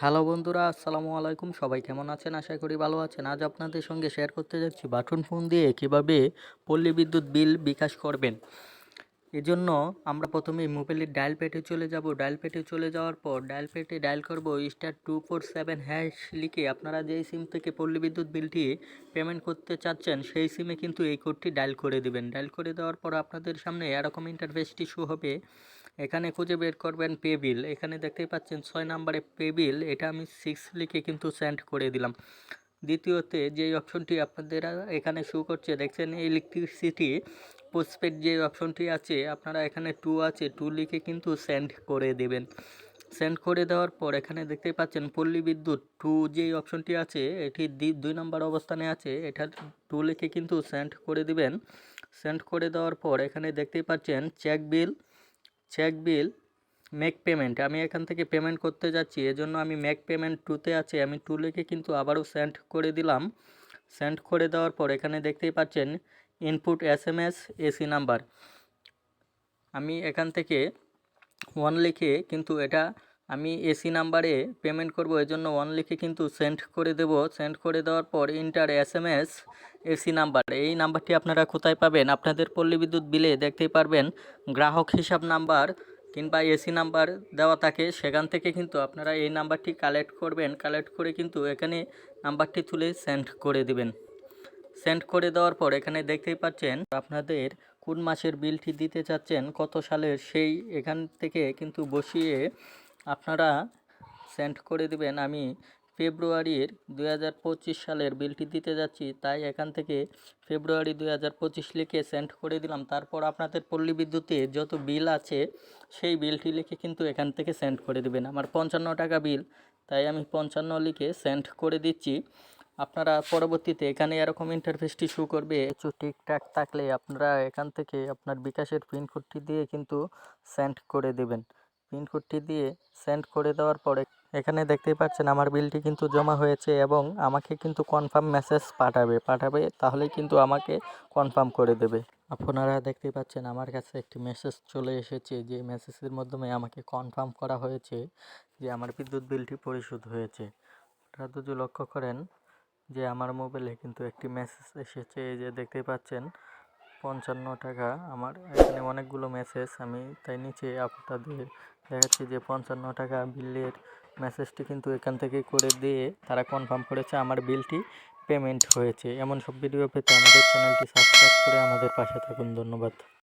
Hello বন্ধুরা, আসসালামু আলাইকুম। সবাই কেমন আছেন? আশা করি ভালো আছেন। আজ আপনাদের সঙ্গে শেয়ার করতে যাচ্ছি বাটন ফোন দিয়ে কীভাবে পল্লী বিদ্যুৎ বিল বিকাশ করবেন। এজন্য আমরা প্রথমে মোবাইলের ডায়াল পেটে চলে যাব। ডায়াল পেটে চলে যাওয়ার পর ডায়াল পেটে ডায়াল করব star two four seven hash লিখে আপনারা যেই সিম থেকে পল্লী বিদ্যুৎ বিলটি পেমেন্ট করতে চাচ্ছেন, সেই সিমে কিন্তু এই কোডটি ডায়াল করে দেবেন। ডায়াল করে দেওয়ার পর আপনাদের সামনে এরকম ইন্টারফেসটি শো হবে। এখানে খুঁজে বের করবেন পে বিল এখানে দেখতেই পাচ্ছেন ছয় নাম্বারে পে বিল এটা আমি সিক্স লিখে কিন্তু সেন্ড করে দিলাম। দ্বিতীয়তে যে অপশনটি আপনাদের এখানে শো করছে, দেখছেন ইলেকট্রিসিটি পোস্টপেড যে অপশনটি আছে, আপনারা এখানে টু আছে টু লিখে কিন্তু সেন্ড করে দেবেন। সেন্ড করে দেওয়ার পর এখানে দেখতেই পাচ্ছেন পল্লী বিদ্যুৎ টু যে অপশনটি আছে, এটি দুই নম্বর অবস্থানে আছে এটা টু লিখে কিন্তু সেন্ড করে দিবেন। সেন্ড করে দেওয়ার পর এখানে দেখতেই পাচ্ছেন check bill check bill make payment আমি এখান থেকে পেমেন্ট করতে যাচ্ছি, এজন্য আমি মেক পেমেন্ট টুতে আছে। আমি টু লিখে কিন্তু আবারও সেন্ড করে দিলাম। সেন্ড করে দেওয়ার পর এখানে দেখতেই পাচ্ছেন input S M S AC number আমি এখান থেকে ওয়ান লিখে কিন্তু এটা আমি এসি নাম্বারে পেমেন্ট করব, এজন্য ওয়ান লিখে কিন্তু সেন্ড করে দেব। সেন্ড করে দেওয়ার পর enter S M S AC number. এই নাম্বারটি আপনারা কোথায় পাবেন? আপনাদের পল্লী বিদ্যুৎ বিলে দেখতেই পারবেন, গ্রাহক হিসাব নাম্বার কিংবা এসি নাম্বার দেওয়া থাকে। সেখান থেকে কিন্তু আপনারা এই নাম্বারটি কালেক্ট করবেন। কালেক্ট করে কিন্তু এখানে নাম্বারটি তুলে সেন্ড করে দিবেন। সেন্ড করে দেওয়ার পর এখানে দেখতেই পাচ্ছেন, আপনাদের কোন মাসের বিলটি দিতে চাচ্ছেন, কত সালের সেই এখান থেকে কিন্তু বসিয়ে আপনারা সেন্ড করে দিবেন। আমি ফেব্রুয়ারির দুই হাজার পঁচিশ সালের বিলটি দিতে যাচ্ছি, তাই এখান থেকে ফেব্রুয়ারি দুই হাজার পঁচিশ লিখে সেন্ড করে দিলাম। তারপর আপনাদের পল্লী বিদ্যুতে যত বিল আছে, সেই বিলটি লিখে কিন্তু এখান থেকে সেন্ড করে দিবেন। আমার পঞ্চান্ন টাকা বিল, তাই আমি পঞ্চান্ন লিখে সেন্ড করে দিচ্ছি। আপনারা পরবর্তীতে এখানে এরকম ইন্টারফেসটি শো করবে। কিছু ঠিকঠাক থাকলে আপনারা এখান থেকে আপনার বিকাশের পিনকোডটি দিয়ে কিন্তু সেন্ড করে দেবেন। পিনকোডটি দিয়ে সেন্ড করে দেওয়ার পরে এখানে দেখতেই পাচ্ছেন আমার বিলটি কিন্তু জমা হয়েছে এবং আমাকে কিন্তু কনফার্ম মেসেজ পাঠাবে পাঠাবে তাহলেই কিন্তু আমাকে কনফার্ম করে দেবে। আপনারা দেখতেই পাচ্ছেন আমার কাছে একটি মেসেজ চলে এসেছে, যে মেসেজের মাধ্যমে আমাকে কনফার্ম করা হয়েছে যে আমার বিদ্যুৎ বিলটি পরিশোধ হয়েছে। আপনারা যদি লক্ষ্য করেন যে আমার মোবাইলে কিন্তু একটি মেসেজ এসেছে, এই যে দেখতেই পাচ্ছেন পঞ্চান্ন টাকা। আমার এখানে অনেকগুলো মেসেজ আমি তাই নিচে আপনাদের দেখাচ্ছি যে পঞ্চান্ন টাকা বিলের মেসেজটি কিন্তু এখান থেকে করে দিয়ে তারা কনফার্ম করেছে আমার বিলটি পেমেন্ট হয়েছে। এমন সব ভিডিও পেতে আমাদের চ্যানেলটি সাবস্ক্রাইব করে আমাদের পাশে থাকুন। ধন্যবাদ।